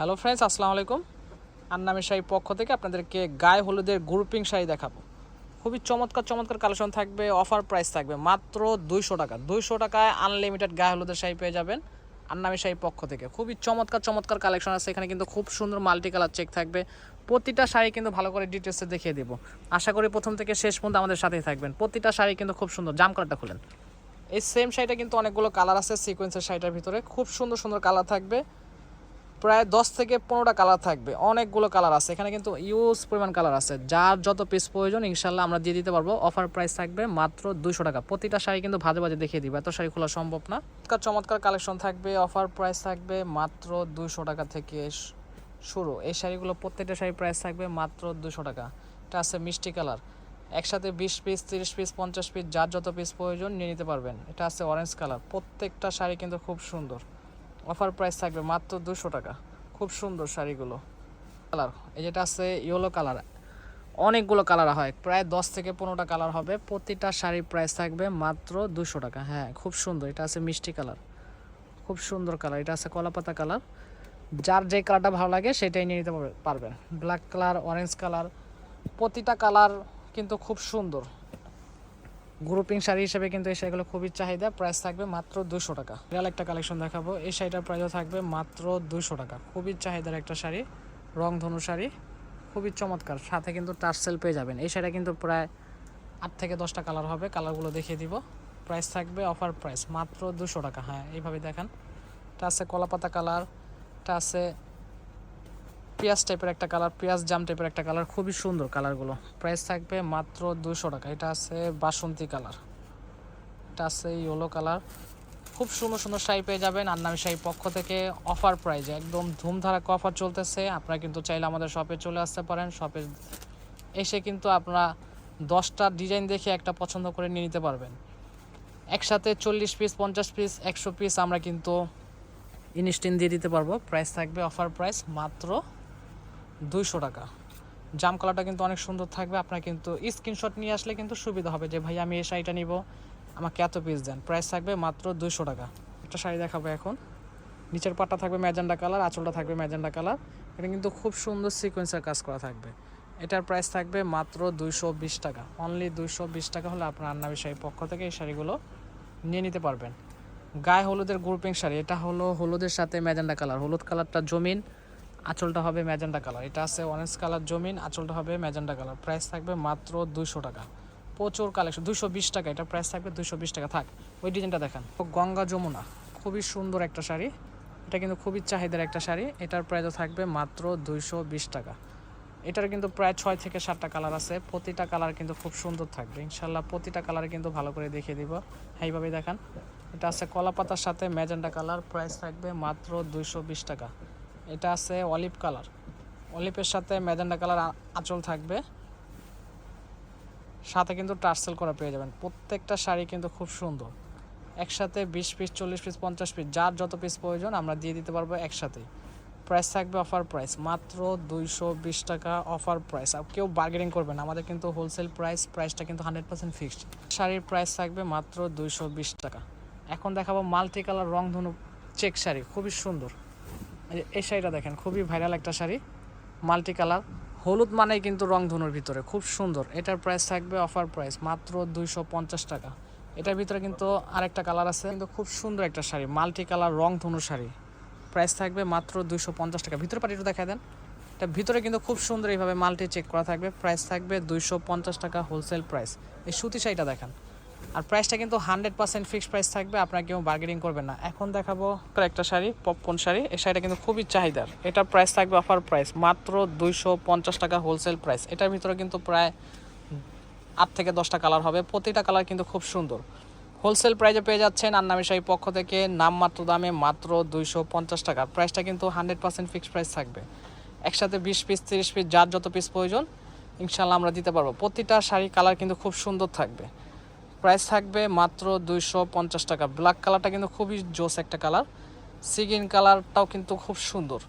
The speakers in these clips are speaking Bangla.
হ্যালো ফ্রেন্ডস আসসালামু আলাইকুম। আন্নামি শাড়ি পক্ষ থেকে আপনাদেরকে গায়ে হলুদের গ্রুপিং শাড়ি দেখাবো। খুবই চমৎকার চমৎকার কালেকশন থাকবে অফার প্রাইস থাকবে মাত্র দুইশো টাকা। দুইশো টাকায় আনলিমিটেড গায়ে হলুদের শাড়ি পেয়ে যাবেন আন্নামি শাড়ি পক্ষ থেকে। খুবই চমৎকার চমৎকার কালেকশন আছে। এখানে কিন্তু খুব সুন্দর মাল্টি কালার চেক থাকবে। প্রতিটা শাড়ি কিন্তু ভালো করে ডিটেলসে দেখিয়ে দেবো। আশা করি প্রথম থেকে শেষ পর্যন্ত আমাদের সাথেই থাকবেন। প্রতিটা শাড়ি কিন্তু খুব সুন্দর। জাম কালারটা খুলেন। এই সেম শাড়িটা কিন্তু অনেকগুলো কালার আছে সিকোয়েন্সের শাড়িটার ভিতরে। খুব সুন্দর সুন্দর কালার থাকবে। প্রায় দশ থেকে পনেরোটা কালার থাকবে। অনেকগুলো কালার আছে। এখানে কিন্তু ইউজ পরিমাণ কালার আছে। যার যত পিস প্রয়োজন, ইনশাল্লাহ আমরা দিয়ে দিতে পারব। অফার প্রাইস থাকবে মাত্র দুশো টাকা। প্রতিটা শাড়ি কিন্তু ভাজে ভাজে দেখিয়ে দিবে। এত শাড়ি খোলা সম্ভব না। চমৎকার চমৎকার কালেকশন থাকবে। অফার প্রাইস থাকবে মাত্র দুশো টাকা থেকে শুরু। এই শাড়িগুলো প্রত্যেকটা শাড়ি প্রাইস থাকবে মাত্র দুশো টাকা। এটা আছে মিষ্টি কালার একসাথে বিশ পিস তিরিশ পিস পঞ্চাশ পিস যার যত পিস প্রয়োজন নিয়ে নিতে পারবেন। এটা আছে অরেঞ্জ কালার প্রত্যেকটা শাড়ি কিন্তু খুব সুন্দর। অফার প্রাইস থাকবে মাত্র দুশো টাকা। খুব সুন্দর শাড়িগুলো। কালার, এই যেটা আছে ইয়েলো কালার, অনেকগুলো কালার হয়। প্রায় দশ থেকে পনেরোটা কালার হবে। প্রতিটা শাড়ির প্রাইস থাকবে মাত্র দুশো টাকা। হ্যাঁ খুব সুন্দর। এটা আছে মিষ্টি কালার। খুব সুন্দর কালার। এটা আছে কলাপাতা কালার। যার যে কালারটা ভালো লাগে, সেটাই নিয়ে নিতে পারবে- পারবেন। ব্ল্যাক কালার, অরেঞ্জ কালার, প্রতিটা কালার কিন্তু খুব সুন্দর। গ্রুপিং শাড়ি হিসেবে কিন্তু এই শাড়িগুলো খুবই চাহিদা প্রাইস থাকবে মাত্র দুশো টাকা। রিয়াল একটা কালেকশন দেখাবো, এই শাড়িটার প্রাইসও থাকবে মাত্র দুশো টাকা। খুবই চাহিদার একটা শাড়ি রং ধনু শাড়ি, খুবই চমৎকার। সাথে কিন্তু টার্সেল পেয়ে যাবেন। এই শাড়িটা কিন্তু প্রায় আট থেকে দশটা কালার হবে কালারগুলো দেখিয়ে দিব। প্রাইস থাকবে অফার প্রাইস মাত্র দুশো টাকা। হ্যাঁ এইভাবে দেখেন। এটা আছে কলাপাতা কালার এটা আছে পেঁয়াজ টাইপের একটা কালার পেঁয়াজ জাম টাইপের একটা কালার খুবই সুন্দর কালারগুলো প্রাইস থাকবে মাত্র দুশো টাকা। এটা আছে বাসন্তী কালার এটা আছে ইয়েলো কালার খুব সুন্দর সুন্দর শাড়ি পেয়ে যাবেন। আন্নামি শাড়ি পক্ষ থেকে অফার প্রাইজে একদম ধুমধারাক অফার চলতেছে। আপনারা কিন্তু চাইলে আমাদের শপে চলে আসতে পারেন। শপে এসে কিন্তু আপনারা দশটা ডিজাইন দেখে একটা পছন্দ করে নিয়ে নিতে পারবেন। একসাথে চল্লিশ পিস পঞ্চাশ পিস একশো পিস আমরা কিন্তু ইনস্টিন দিয়ে দিতে পারব। প্রাইস থাকবে অফার প্রাইস মাত্র দুইশো টাকা। জাম কালারটা কিন্তু অনেক সুন্দর থাকবে। আপনার কিন্তু স্ক্রিনশট নিয়ে আসলে কিন্তু সুবিধা হবে যে, ভাই, আমি এই শাড়িটা নিব। আমাকে এত পিস দেন। প্রাইস থাকবে মাত্র দুইশো টাকা। একটা শাড়ি দেখাবো এখন। নিচের পাটটা থাকবে ম্যাজেন্ডা কালার, আঁচলটা থাকবে ম্যাজেন্ডা কালার। এটা কিন্তু খুব সুন্দর সিকোয়েন্সের কাজ করা থাকবে। এটার প্রাইস থাকবে মাত্র দুইশো বিশ টাকা। অনলি দুইশো বিশ টাকা হলে আপনার আন্নাবি শাড়ির পক্ষ থেকে এই শাড়িগুলো নিয়ে নিতে পারবেন। গায়ে হলুদের গ্রুপিং শাড়ি। এটা হলো হলুদের সাথে ম্যাজেন্ডা কালার। হলুদ কালারটা জমিন। আঁচলটা হবে ম্যাজেন্ডা কালার। এটা আছে অরেঞ্জ কালার জমিন আঁচলটা হবে ম্যাজেন্ডা কালার। প্রাইস থাকবে মাত্র দুইশো টাকা। প্রচুর কালেকশন দুশো বিশ টাকা। এটা প্রাইস থাকবে দুশো বিশ টাকা। থাক ওই ডিজাইনটা দেখান। গঙ্গা যমুনা খুবই সুন্দর একটা শাড়ি। এটা কিন্তু খুবই চাহিদার একটা শাড়ি। এটার প্রাইসও থাকবে মাত্র দুইশো বিশ টাকা। এটার কিন্তু প্রায় ছয় থেকে সাতটা কালার আছে। প্রতিটা কালার কিন্তু খুব সুন্দর থাকবে। ইনশাল্লাহ প্রতিটা কালার কিন্তু ভালো করে দেখিয়ে দিব। হ্যাঁ, এইভাবে দেখান। এটা আছে কলা পাতার সাথে ম্যাজেন্ডা কালার। প্রাইস থাকবে মাত্র দুইশো বিশ টাকা। এটা আছে অলিভ কালার। অলিভের সাথে ম্যাজেন্ডা কালার আঁচল থাকবে। সাথে কিন্তু টার্সেল করা পেয়ে যাবেন। প্রত্যেকটা শাড়ি কিন্তু খুব সুন্দর। একসাথে বিশ পিস, চল্লিশ পিস, পঞ্চাশ পিস, যার যত পিস প্রয়োজন আমরা দিয়ে দিতে পারব একসাথেই। প্রাইস থাকবে অফার প্রাইস মাত্র দুইশো বিশ টাকা অফার প্রাইস আর কেউ বার্গেনিং করবেন। আমাদের কিন্তু হোলসেল প্রাইস প্রাইসটা কিন্তু হান্ড্রেড পার্সেন্ট ফিক্সড শাড়ির প্রাইস থাকবে মাত্র দুইশো বিশ টাকা। এখন দেখাবো মাল্টি কালার রং ধনু চেক শাড়ি। খুবই সুন্দর। এই শাড়িটা দেখেন, খুবই ভাইরাল একটা শাড়ি। Multi colour. হলুদ মানেই কিন্তু রং ধনুর ভিতরে, খুব সুন্দর। এটার প্রাইস থাকবে অফার প্রাইস মাত্র দুইশো পঞ্চাশ টাকা। এটার ভিতরে কিন্তু আরেকটা কালার আছে, কিন্তু খুব সুন্দর একটা শাড়ি, মাল্টি কালার রং ধনু শাড়ি। প্রাইস থাকবে মাত্র দুইশো পঞ্চাশ টাকা। ভিতরে পাটিটা দেখা দেন। এটা ভিতরে কিন্তু খুব সুন্দর এইভাবে মাল্টি চেক করা থাকবে। প্রাইস থাকবে দুইশো পঞ্চাশ টাকা হোলসেল প্রাইস এই সুতি শাড়িটা দেখান। আর প্রাইসটা কিন্তু হান্ড্রেড পার্সেন্ট ফিক্সড প্রাইস থাকবে, আপনার কেউ বার্গেনিং করবেন না। এখন দেখাবো একটা শাড়ি, পপকর্ন শাড়ি, এই শাড়িটা কিন্তু খুবই চাহিদার। এটার প্রাইস থাকবে অফার প্রাইস মাত্র দুইশো পঞ্চাশ টাকা হোলসেল প্রাইস এটার ভিতরে কিন্তু প্রায় আট থেকে দশটা কালার হবে। প্রতিটা কালার কিন্তু খুব সুন্দর। হোলসেল প্রাইজে পেয়ে যাচ্ছেন আন্নামি শাড়ির পক্ষ থেকে নামমাত্র দামে মাত্র দুইশো পঞ্চাশ টাকা। প্রাইসটা কিন্তু হান্ড্রেড পার্সেন্ট ফিক্সড প্রাইস থাকবে। একসাথে বিশ পিস তিরিশ পিস যার যত পিস প্রয়োজন ইনশাল্লাহ আমরা দিতে পারব। প্রতিটা শাড়ি কালার কিন্তু খুব সুন্দর থাকবে। প্রাইস থাকবে মাত্র দুইশো পঞ্চাশ টাকা। ব্ল্যাক কালারটা কিন্তু খুবই জোস একটা কালার। সিগিন কালারটাও কিন্তু খুব সুন্দর।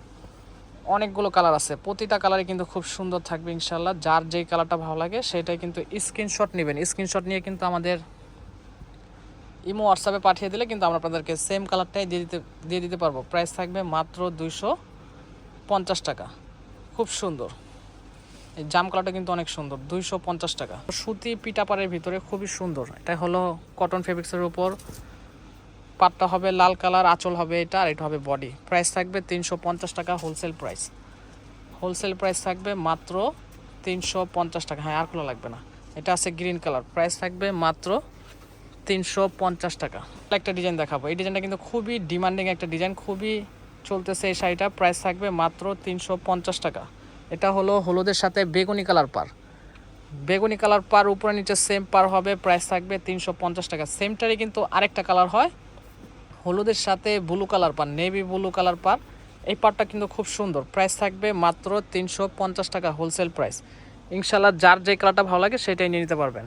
অনেকগুলো কালার আছে। প্রতিটা কালারই কিন্তু খুব সুন্দর থাকবে ইনশাল্লাহ যার যেই কালারটা ভালো লাগে, সেটাই কিন্তু স্ক্রিনশট নেবেন। স্ক্রিনশট নিয়ে কিন্তু আমাদের ইমো হোয়াটসঅ্যাপে পাঠিয়ে দিলে কিন্তু আমরা আপনাদেরকে সেম কালারটাই দিয়ে দিতে দিয়ে দিতে পারব। প্রাইস থাকবে মাত্র দুইশো পঞ্চাশ টাকা। খুব সুন্দর। এই জাম কালারটা কিন্তু অনেক সুন্দর, দুইশো পঞ্চাশ টাকা। সুতি পিটাপাড়ের ভিতরে খুবই সুন্দর। এটা হলো কটন ফেব্রিক্সের উপর। পাটটা হবে লাল কালার, আঁচল হবে এটা, আর এটা হবে বডি প্রাইস থাকবে তিনশো পঞ্চাশ টাকা হোলসেল প্রাইস হোলসেল প্রাইস থাকবে মাত্র তিনশো পঞ্চাশ টাকা। হ্যাঁ আর কোনো লাগবে না। এটা আছে গ্রিন কালার প্রাইস থাকবে মাত্র তিনশো পঞ্চাশ টাকা। একটা ডিজাইন দেখাবো। এই ডিজাইনটা কিন্তু খুবই ডিমান্ডিং একটা ডিজাইন খুবই চলতেছে এই শাড়িটা। প্রাইস থাকবে মাত্র তিনশো পঞ্চাশ টাকা। এটা হলো হলুদের সাথে বেগুনি কালার পার বেগুনি কালার পার উপরে নিচে সেম পার হবে প্রাইস থাকবে তিনশো পঞ্চাশ টাকা। সেমটারই কিন্তু আরেকটা কালার হয়। হলুদের সাথে ব্লু কালার পার নেভি ব্লু কালার পার এই পারটা কিন্তু খুব সুন্দর। প্রাইস থাকবে মাত্র তিনশো পঞ্চাশ টাকা হোলসেল প্রাইস ইনশাল্লাহ যার যে কালারটা ভালো লাগে সেটাই নিয়ে নিতে পারবেন।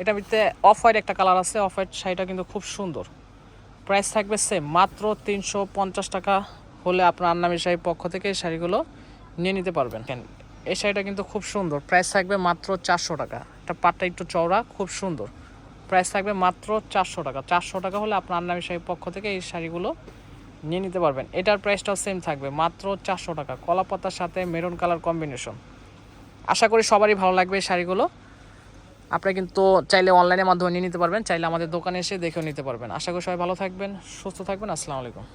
এটা ভিতরে অফ হোয়াইট একটা কালার আছে অফ হোয়াইট শাড়িটা কিন্তু খুব সুন্দর। প্রাইস থাকবে সেম মাত্র তিনশো পঞ্চাশ টাকা হলে আপনার আন্নামি শাড়ির পক্ষ থেকে এই শাড়িগুলো নিয়ে নিতে পারবেন। এই শাড়িটা কিন্তু খুব সুন্দর। প্রাইস থাকবে মাত্র চারশো টাকা। এটা পাটটা একটু চওড়া, খুব সুন্দর। প্রাইস থাকবে মাত্র চারশো টাকা। চারশো টাকা হলে আপনার আন্নামি শাড়ির পক্ষ থেকে এই শাড়িগুলো নিয়ে নিতে পারবেন। এটার প্রাইসটাও সেম থাকবে, মাত্র চারশো টাকা। কলা পাতার সাথে মেরুন কালার কম্বিনেশন আশা করি সবারই ভালো লাগবে এই শাড়িগুলো। আপনি কিন্তু চাইলে অনলাইনের মাধ্যমে নিয়ে নিতে পারবেন, চাইলে আমাদের দোকানে এসে দেখেও নিতে পারবেন। আশা করি সবাই ভালো থাকবেন, সুস্থ থাকবেন। আসসালামু আলাইকুম।